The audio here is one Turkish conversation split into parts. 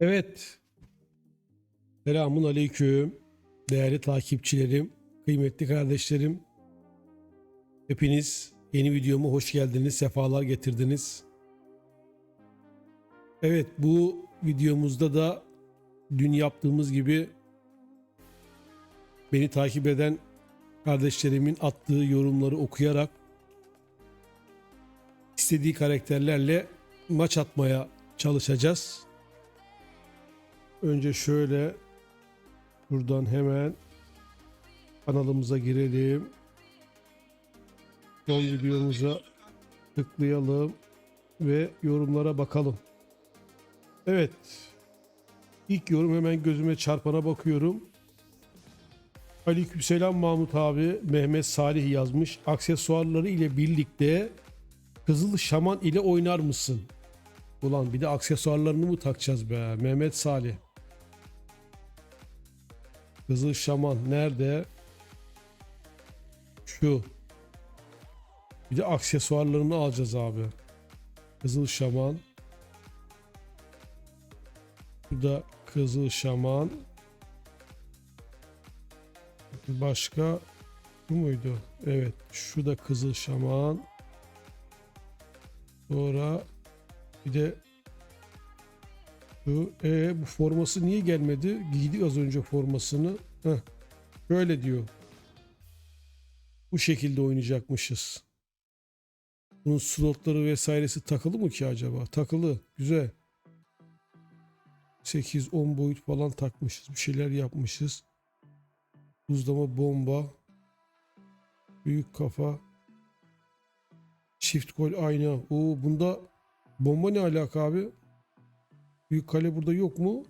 Evet. Selamun aleyküm. Değerli takipçilerim, kıymetli kardeşlerim. Hepiniz yeni videoma hoş geldiniz, sefalar getirdiniz. Evet, bu videomuzda da dün yaptığımız gibi beni takip eden kardeşlerimin attığı yorumları okuyarak istediği karakterlerle maç atmaya çalışacağız. Önce şöyle buradan hemen kanalımıza girelim. Son videomuza tıklayalım ve yorumlara bakalım. Evet. İlk yorum hemen gözüme çarpana bakıyorum. Aleykümselam Mahmut abi. Mehmet Salih yazmış. Aksesuarları ile birlikte Kızıl Şaman ile oynar mısın? Ulan bir de aksesuarlarını mı takacağız be? Mehmet Salih. Kızıl Şaman nerede? Şu. Bir de aksesuarlarını alacağız abi. Kızıl Şaman. Bu da Kızıl Şaman. Başka bu muydu? Evet. Şu da Kızıl Şaman. Sonra bir de şu e, bu forması niye gelmedi? Giydik az önce formasını. Heh. Böyle diyor. Bu şekilde oynayacakmışız. Bunun slotları vesairesi takılı mı ki acaba? Takılı. Güzel. 8-10 boyut falan takmışız. Bir şeyler yapmışız. Buzlama bomba. Büyük kafa. Çift gol ayna. Oo bunda bomba ne alaka abi? Büyük kale burada yok mu?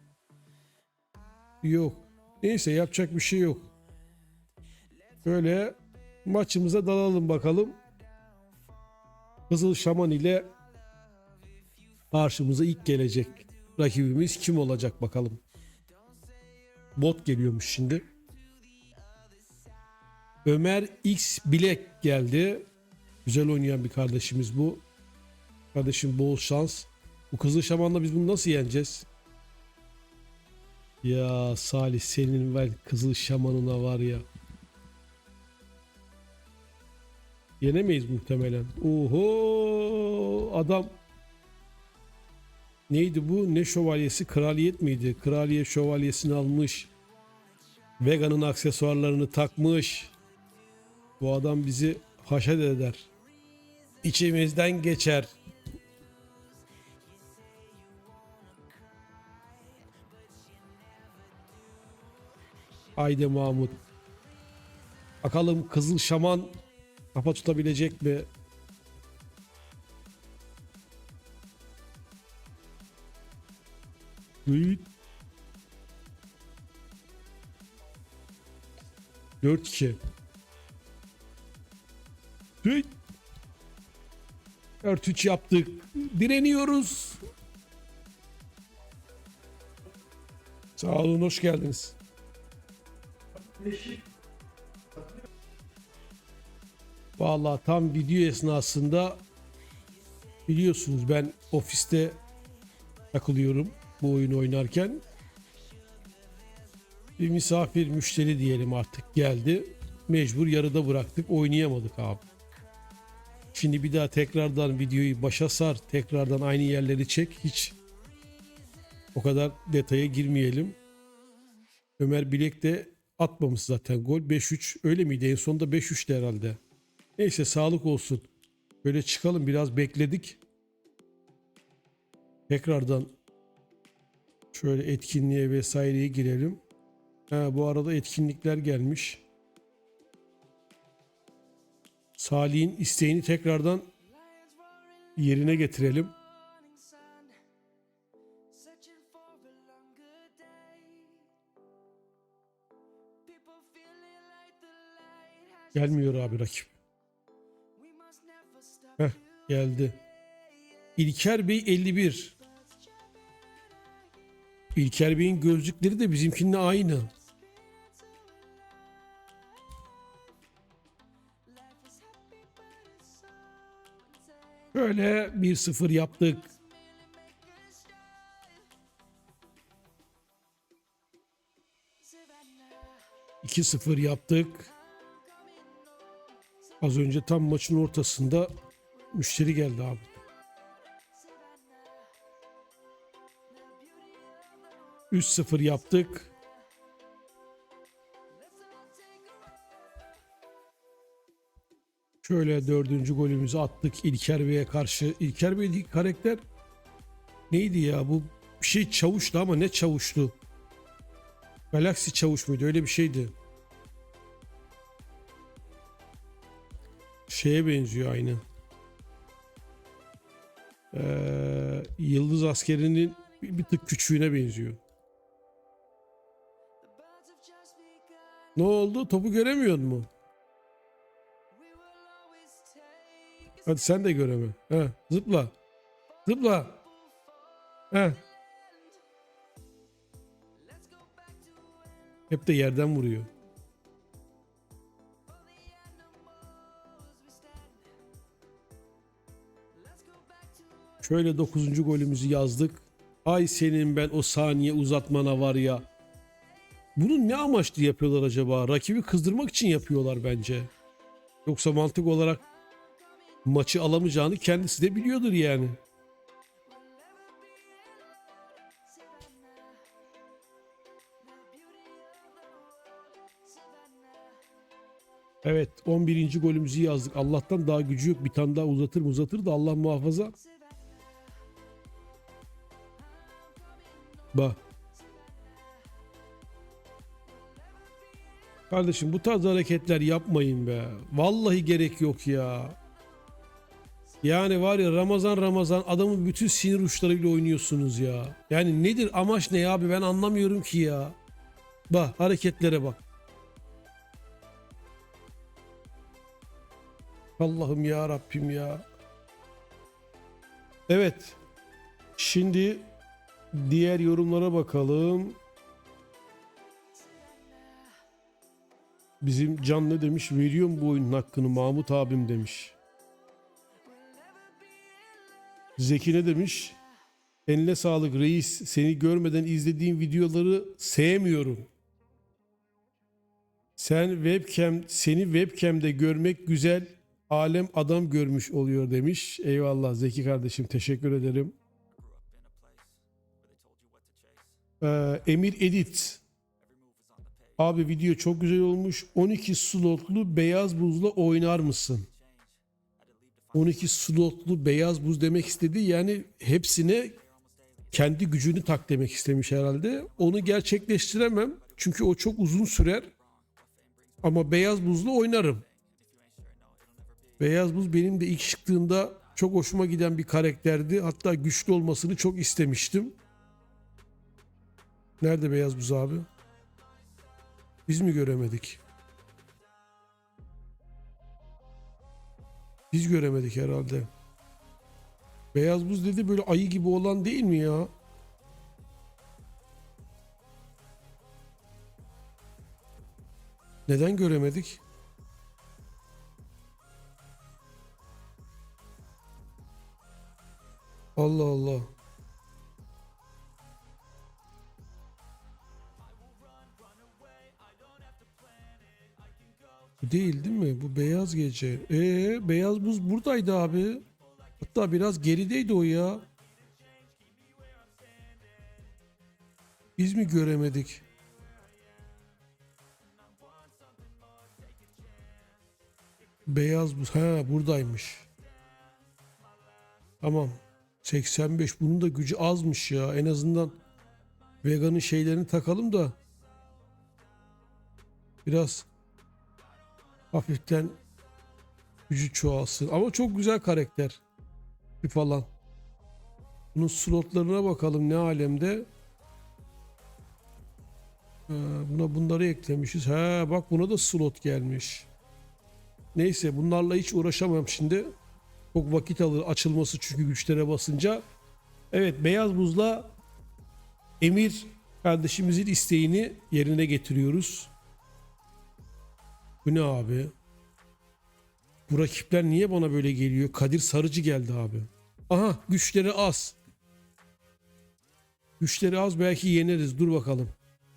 Yok. Neyse yapacak bir şey yok. Böyle maçımıza dalalım bakalım. Kızıl Şaman ile karşımıza ilk gelecek rakibimiz kim olacak bakalım. Bot geliyormuş şimdi. Ömer X Bilek geldi. Güzel oynayan bir kardeşimiz bu. Kardeşim bol şans. Bu Kızıl Şaman'la biz bunu nasıl yeneceğiz? Ya Salih senin ver Kızıl Şaman'ına var ya. Yenemeyiz muhtemelen. Oho adam Neydi bu? Ne şövalyesi? Kraliyet miydi? Kraliye şövalyesini almış. Vega'nın aksesuarlarını takmış. Bu adam bizi haşet eder. İçimizden geçer. Haydi Mahmut. Bakalım Kızıl Şaman kafa tutabilecek mi? Hıt. 4-2. Hıt. 4-3 yaptık. Direniyoruz. Sağ olun, hoş geldiniz. Vallahi tam video esnasında biliyorsunuz ben ofiste takılıyorum bu oyunu oynarken. Bir misafir müşteri diyelim artık geldi. Mecbur yarıda bıraktık oynayamadık abi. Şimdi bir daha tekrardan videoyu başa sar. Tekrardan aynı yerleri çek. Hiç o kadar detaya girmeyelim. Ömer Bilek de atmamış zaten gol. 5-3 öyle miydi? En sonunda 5-3'tü herhalde. Neyse sağlık olsun. Böyle çıkalım biraz bekledik. Tekrardan şöyle etkinliğe vesaireye girelim. Ha, bu arada etkinlikler gelmiş. Salih'in isteğini tekrardan yerine getirelim. Gelmiyor abi rakip. Heh, geldi. İlker Bey 51. İlker Bey'in gözlükleri de bizimkinle aynı. Böyle 1-0 yaptık. 2-0 yaptık. Az önce tam maçın ortasında müşteri geldi abi. Üç 0 yaptık. Şöyle dördüncü golümüzü attık İlker Bey'e karşı. İlker Bey'deki karakter neydi ya? Bu bir şey çavuştu ama ne çavuştu? Galaxy çavuş muydu? Öyle bir şeydi. Şeye benziyor aynı. Ee, Yıldız askerinin bir, bir tık küçüğüne benziyor. Ne oldu? Topu göremiyor mu? Hadi sen de göreme. He, zıpla. Zıpla. He. Hep de yerden vuruyor. Şöyle 9. golümüzü yazdık. Ay senin ben o saniye uzatmana var ya. Bunu ne amaçlı yapıyorlar acaba? Rakibi kızdırmak için yapıyorlar bence. Yoksa mantık olarak maçı alamayacağını kendisi de biliyordur yani. Evet 11. golümüzü yazdık. Allah'tan daha gücü yok. Bir tane daha uzatır uzatır da Allah muhafaza. Bak. Kardeşim bu tarz hareketler yapmayın be. Vallahi gerek yok ya. Yani var ya Ramazan Ramazan adamın bütün sinir uçlarıyla oynuyorsunuz ya. Yani nedir amaç ne abi ben anlamıyorum ki ya. Bak hareketlere bak. Allah'ım ya Rabbim ya. Evet. Şimdi diğer yorumlara bakalım. Bizim Can ne demiş? Veriyorum bu oyunun hakkını Mahmut abim demiş. Zeki ne demiş? Eline sağlık reis. Seni görmeden izlediğim videoları sevmiyorum. Sen webcam, seni webcam'de görmek güzel. Alem adam görmüş oluyor demiş. Eyvallah Zeki kardeşim teşekkür ederim. Ee, Emir Edit. Abi video çok güzel olmuş. 12 slotlu beyaz buzla oynar mısın? 12 slotlu beyaz buz demek istedi. Yani hepsine kendi gücünü tak demek istemiş herhalde. Onu gerçekleştiremem. Çünkü o çok uzun sürer. Ama beyaz buzlu oynarım. Beyaz buz benim de ilk çıktığında çok hoşuma giden bir karakterdi. Hatta güçlü olmasını çok istemiştim. Nerede beyaz buz abi? Biz mi göremedik? Biz göremedik herhalde. Beyaz buz dedi böyle ayı gibi olan değil mi ya? Neden göremedik? Allah Allah. Değil değil mi? Bu beyaz gece. Ee, beyaz buz buradaydı abi. Hatta biraz gerideydi o ya. Biz mi göremedik? Beyaz buz. Ha buradaymış. Tamam. 85. Bunun da gücü azmış ya. En azından veganın şeylerini takalım da biraz hafiften gücü çoğalsın. Ama çok güzel karakter. Bir falan. Bunun slotlarına bakalım ne alemde. Ha, buna bunları eklemişiz. Ha bak buna da slot gelmiş. Neyse bunlarla hiç uğraşamam şimdi. Çok vakit alır açılması çünkü güçlere basınca. Evet beyaz buzla Emir kardeşimizin isteğini yerine getiriyoruz. Bu ne abi? Bu rakipler niye bana böyle geliyor? Kadir Sarıcı geldi abi. Aha güçleri az. Güçleri az belki yeneriz. Dur bakalım.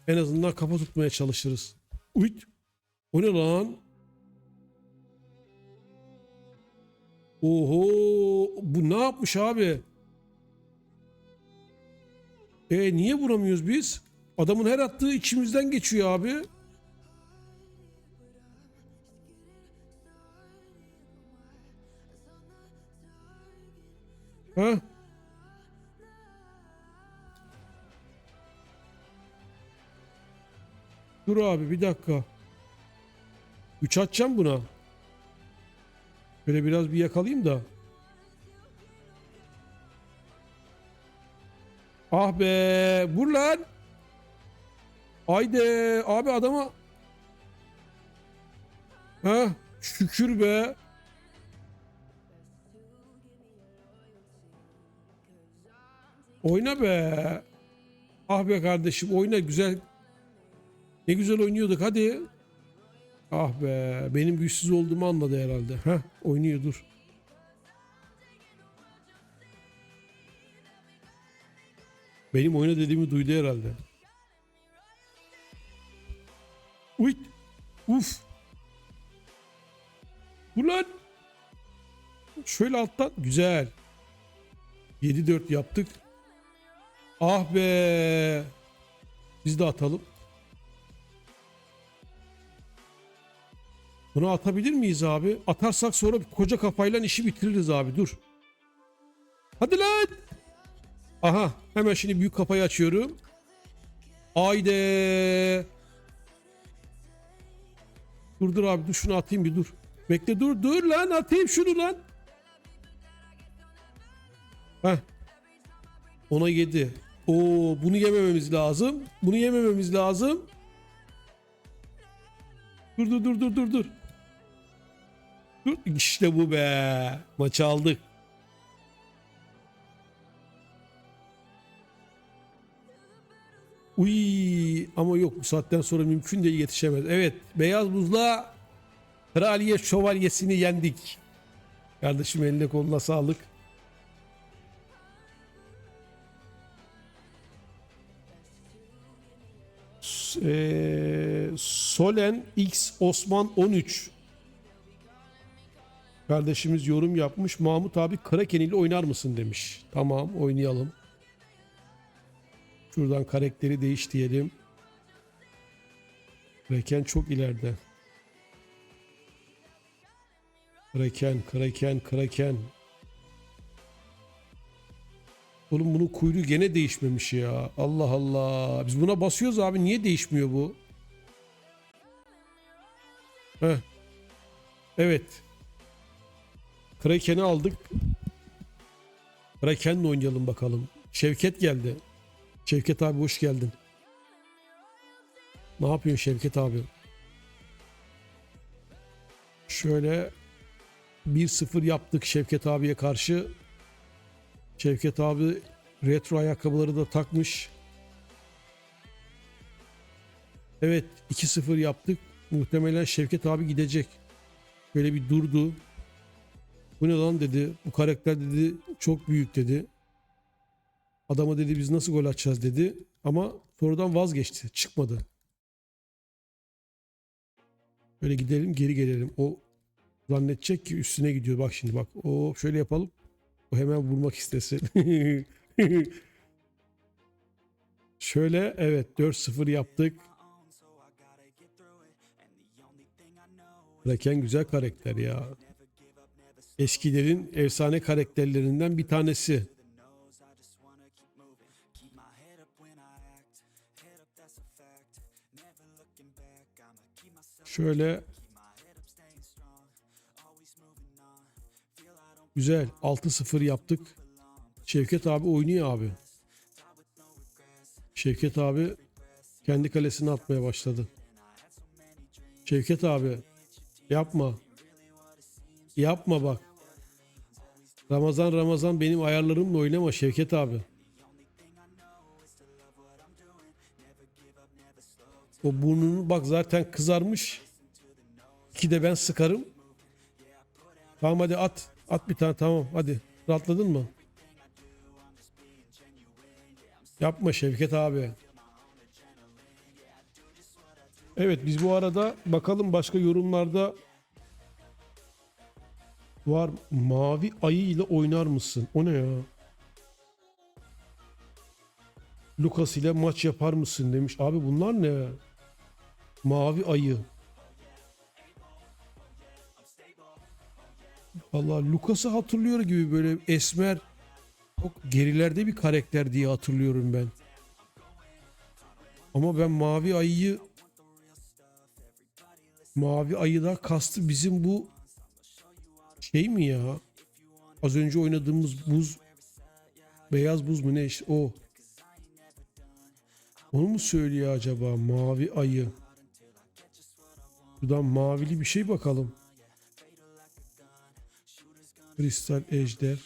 En azından kafa tutmaya çalışırız. Uyt. O ne lan? Oho. Bu ne yapmış abi? E niye vuramıyoruz biz? Adamın her attığı içimizden geçiyor abi. Ha? Dur abi bir dakika. Üç atacağım buna. Böyle biraz bir yakalayayım da. Ah be vur lan. Haydi abi adama. Ha şükür be. Oyna be. Ah be kardeşim oyna güzel. Ne güzel oynuyorduk hadi. Ah be benim güçsüz olduğumu anladı herhalde. Heh oynuyor dur. Benim oyna dediğimi duydu herhalde. Uy. Uf. Ulan. Şöyle alttan. Güzel. 7-4 yaptık. Ah be. Biz de atalım. Bunu atabilir miyiz abi? Atarsak sonra koca kafayla işi bitiririz abi dur. Hadi lan. Aha hemen şimdi büyük kafayı açıyorum. Haydi. Dur dur abi dur şunu atayım bir dur. Bekle dur dur lan atayım şunu lan. Heh. Ona yedi. Oo bunu yemememiz lazım. Bunu yemememiz lazım. Dur dur dur dur dur dur. Dur işte bu be. Maçı aldık. Uy ama yok bu saatten sonra mümkün değil yetişemez. Evet beyaz buzla kraliyet şövalyesini yendik. Kardeşim eline koluna sağlık. Eee, Solen X Osman 13 Kardeşimiz yorum yapmış. Mahmut abi Kraken ile oynar mısın demiş. Tamam oynayalım. Şuradan karakteri değiş diyelim. Kraken çok ileride. Kraken, Kraken, Kraken. Oğlum bunun kuyruğu gene değişmemiş ya. Allah Allah. Biz buna basıyoruz abi. Niye değişmiyor bu? Heh. Evet. Kraken'i aldık. Kraken'le oynayalım bakalım. Şevket geldi. Şevket abi hoş geldin. Ne yapıyorsun Şevket abi? Şöyle 1-0 yaptık Şevket abiye karşı. Şevket abi retro ayakkabıları da takmış. Evet 2-0 yaptık. Muhtemelen Şevket abi gidecek. Böyle bir durdu. Bu ne lan dedi. Bu karakter dedi çok büyük dedi. Adama dedi biz nasıl gol atacağız dedi. Ama sonradan vazgeçti. Çıkmadı. Böyle gidelim geri gelelim. O zannedecek ki üstüne gidiyor. Bak şimdi bak. O şöyle yapalım. O hemen vurmak istesin. şöyle evet 4-0 yaptık. Raken güzel karakter ya. Eskilerin efsane karakterlerinden bir tanesi. Şöyle Güzel. 6-0 yaptık. Şevket abi oynuyor abi. Şevket abi kendi kalesine atmaya başladı. Şevket abi yapma. Yapma bak. Ramazan Ramazan benim ayarlarımla oynama Şevket abi. O burnunu bak zaten kızarmış. İki de ben sıkarım. Tamam hadi at. At bir tane tamam hadi. Rahatladın mı? Yapma Şevket abi. Evet biz bu arada bakalım başka yorumlarda var mavi ayı ile oynar mısın? O ne ya? Lucas ile maç yapar mısın demiş. Abi bunlar ne? Mavi ayı. Vallahi Lucas'ı hatırlıyor gibi böyle esmer çok gerilerde bir karakter diye hatırlıyorum ben. Ama ben mavi ayıyı mavi ayıda kastı bizim bu şey mi ya? Az önce oynadığımız buz beyaz buz mu ne işte o. Onu mu söylüyor acaba mavi ayı? Buradan mavili bir şey bakalım. Kristal ejder.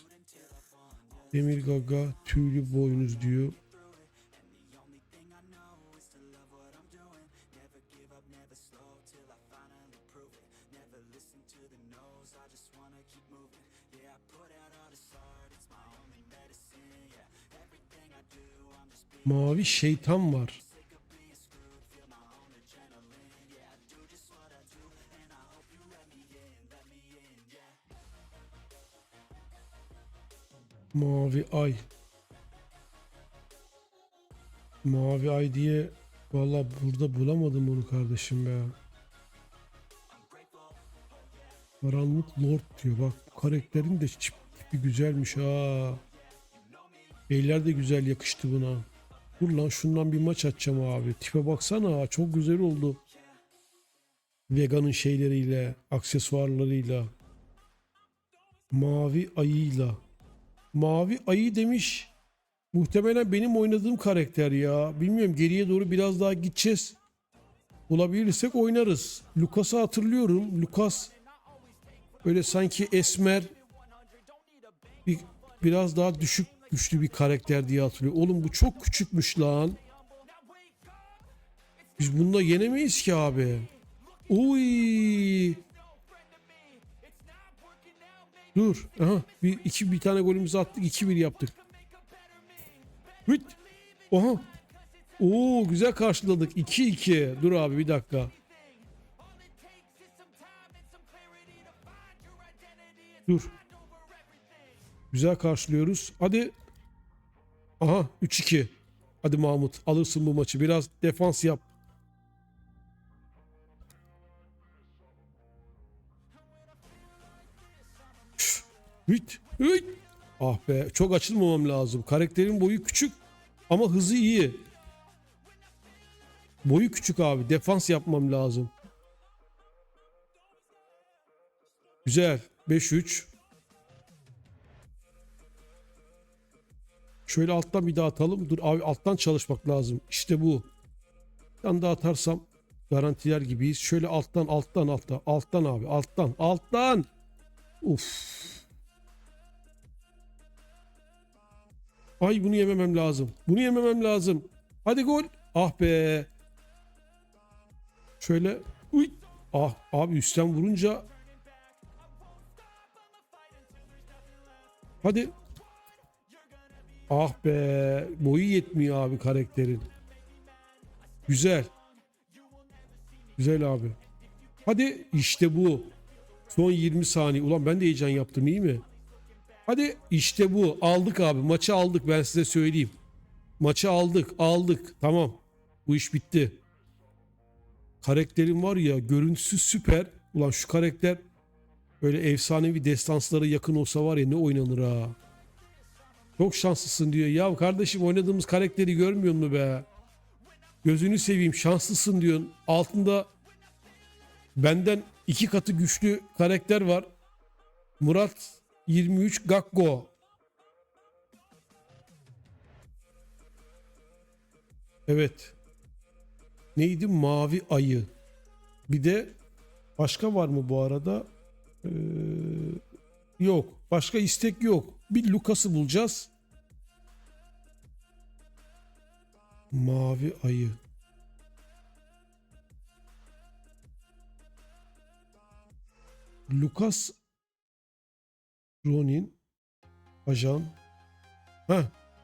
Demir gaga tüylü boynuz diyor. Mavi şeytan var. Mavi ay. Mavi ay diye valla burada bulamadım onu kardeşim be. Karanlık Lord diyor bak karakterin de çip- tipi güzelmiş ha. Beyler de güzel yakıştı buna. Dur lan şundan bir maç açacağım abi. Tipe baksana çok güzel oldu. Vegan'ın şeyleriyle, aksesuarlarıyla. Mavi ayıyla. Mavi ayı demiş. Muhtemelen benim oynadığım karakter ya. Bilmiyorum geriye doğru biraz daha gideceğiz. Bulabilirsek oynarız. Lucas'ı hatırlıyorum. Lucas böyle sanki esmer bir, biraz daha düşük güçlü bir karakter diye hatırlıyorum. Oğlum bu çok küçükmüş lan. Biz bunda yenemeyiz ki abi. Uy. Dur. Aha, bir iki bir tane golümüzü attık. 2-1 yaptık. Hıt. Oha. Oo güzel karşıladık. 2-2. Dur abi bir dakika. Dur. Güzel karşılıyoruz. Hadi. Aha 3-2. Hadi Mahmut alırsın bu maçı. Biraz defans yap. Hüt, hüt. Ah be çok açılmamam lazım. Karakterin boyu küçük ama hızı iyi. Boyu küçük abi. Defans yapmam lazım. Güzel. 5-3. Şöyle alttan bir daha atalım. Dur abi alttan çalışmak lazım. İşte bu. Bir tane daha atarsam garantiler gibiyiz. Şöyle alttan alttan alttan. Alttan abi alttan alttan. Uf. Ay bunu yememem lazım. Bunu yememem lazım. Hadi gol. Ah be. Şöyle. Uy. Ah abi üstten vurunca. Hadi. Ah be. Boyu yetmiyor abi karakterin. Güzel. Güzel abi. Hadi işte bu. Son 20 saniye. Ulan ben de heyecan yaptım iyi mi? Hadi işte bu. Aldık abi. Maçı aldık ben size söyleyeyim. Maçı aldık. Aldık. Tamam. Bu iş bitti. Karakterin var ya görüntüsü süper. Ulan şu karakter böyle efsanevi destanslara yakın olsa var ya ne oynanır ha. Çok şanslısın diyor. Ya kardeşim oynadığımız karakteri görmüyor mu be? Gözünü seveyim şanslısın diyorsun. Altında benden iki katı güçlü karakter var. Murat 23 Gakgo. Evet. Neydi? Mavi ayı. Bir de başka var mı bu arada? Ee, yok. Başka istek yok. Bir Lucas'ı bulacağız. Mavi ayı. Lucas Ronin ajan. Ha,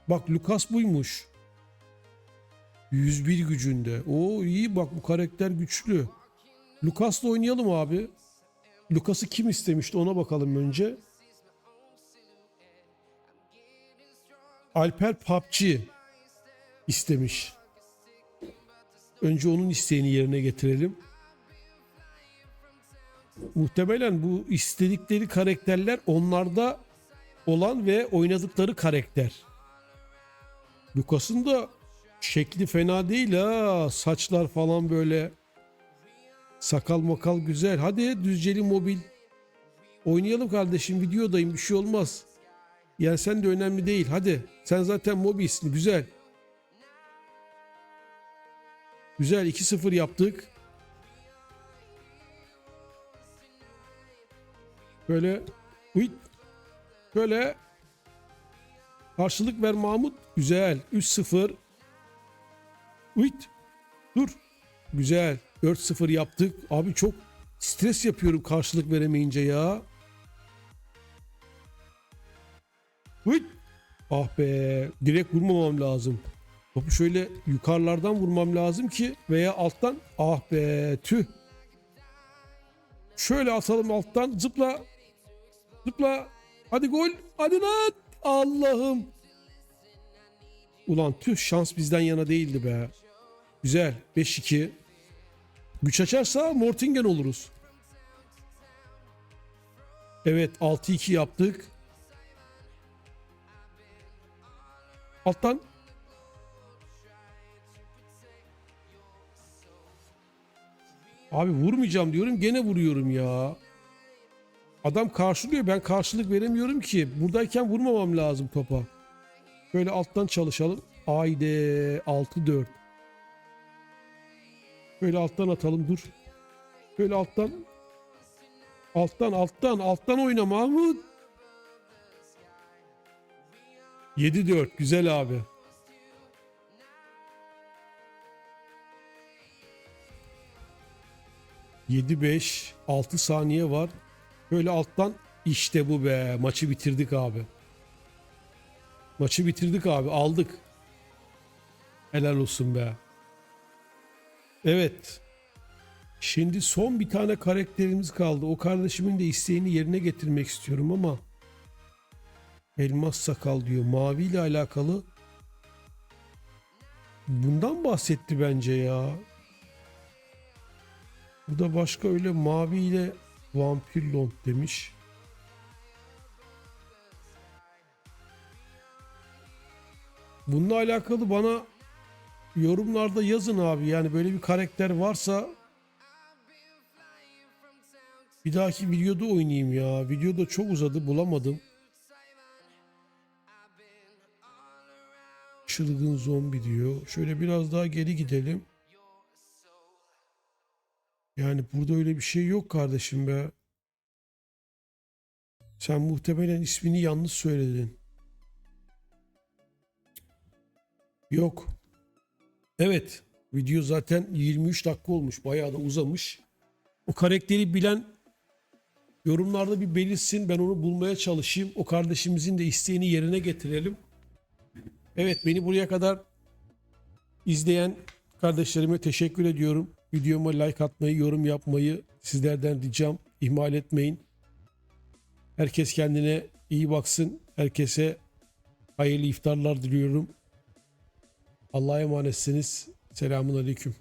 bak Lucas buymuş. 101 gücünde. Oo iyi bak bu karakter güçlü. Lucas'la oynayalım abi. Lucas'ı kim istemişti ona bakalım önce. Alper PUBG istemiş. Önce onun isteğini yerine getirelim. Muhtemelen bu istedikleri karakterler onlarda olan ve oynadıkları karakter. Lucas'ın da şekli fena değil ha. Saçlar falan böyle. Sakal makal güzel. Hadi düzceli mobil. Oynayalım kardeşim. Videodayım bir şey olmaz. Yani sen de önemli değil. Hadi. Sen zaten mobilsin. Güzel. Güzel 2-0 yaptık. Böyle Uyt. Böyle karşılık ver Mahmut. Güzel. 3-0. Uyt. Dur. Güzel. 4-0 yaptık. Abi çok stres yapıyorum karşılık veremeyince ya. Uyt. Ah be. Direkt vurmamam lazım. Topu şöyle yukarılardan vurmam lazım ki veya alttan. Ah be. Tüh. Şöyle atalım alttan. Zıpla. Zıpla. Hadi gol. Hadi lan. Allah'ım. Ulan tüh şans bizden yana değildi be. Güzel. 5-2. Güç açarsa Mortingen oluruz. Evet 6-2 yaptık. Alttan. Abi vurmayacağım diyorum gene vuruyorum ya. Adam karşılıyor ben karşılık veremiyorum ki. Buradayken vurmamam lazım topa. Böyle alttan çalışalım. Haydi 6-4. Böyle alttan atalım dur. Böyle alttan. Alttan alttan alttan oyna Mahmut. 7-4 güzel abi. Yedi beş, altı saniye var. Böyle alttan işte bu be. Maçı bitirdik abi. Maçı bitirdik abi. Aldık. Helal olsun be. Evet. Şimdi son bir tane karakterimiz kaldı. O kardeşimin de isteğini yerine getirmek istiyorum ama Elmas sakal diyor. Mavi ile alakalı. Bundan bahsetti bence ya. Bu da başka öyle mavi ile vampir lond demiş. Bununla alakalı bana yorumlarda yazın abi. Yani böyle bir karakter varsa bir dahaki videoda oynayayım ya. Videoda çok uzadı bulamadım. Çılgın zombi diyor. Şöyle biraz daha geri gidelim. Yani burada öyle bir şey yok kardeşim be. Sen muhtemelen ismini yanlış söyledin. Yok. Evet. Video zaten 23 dakika olmuş. Bayağı da uzamış. O karakteri bilen yorumlarda bir belirsin. Ben onu bulmaya çalışayım. O kardeşimizin de isteğini yerine getirelim. Evet beni buraya kadar izleyen kardeşlerime teşekkür ediyorum. Videoma like atmayı, yorum yapmayı sizlerden ricam ihmal etmeyin. Herkes kendine iyi baksın. Herkese hayırlı iftarlar diliyorum. Allah'a emanetsiniz. Selamun Aleyküm.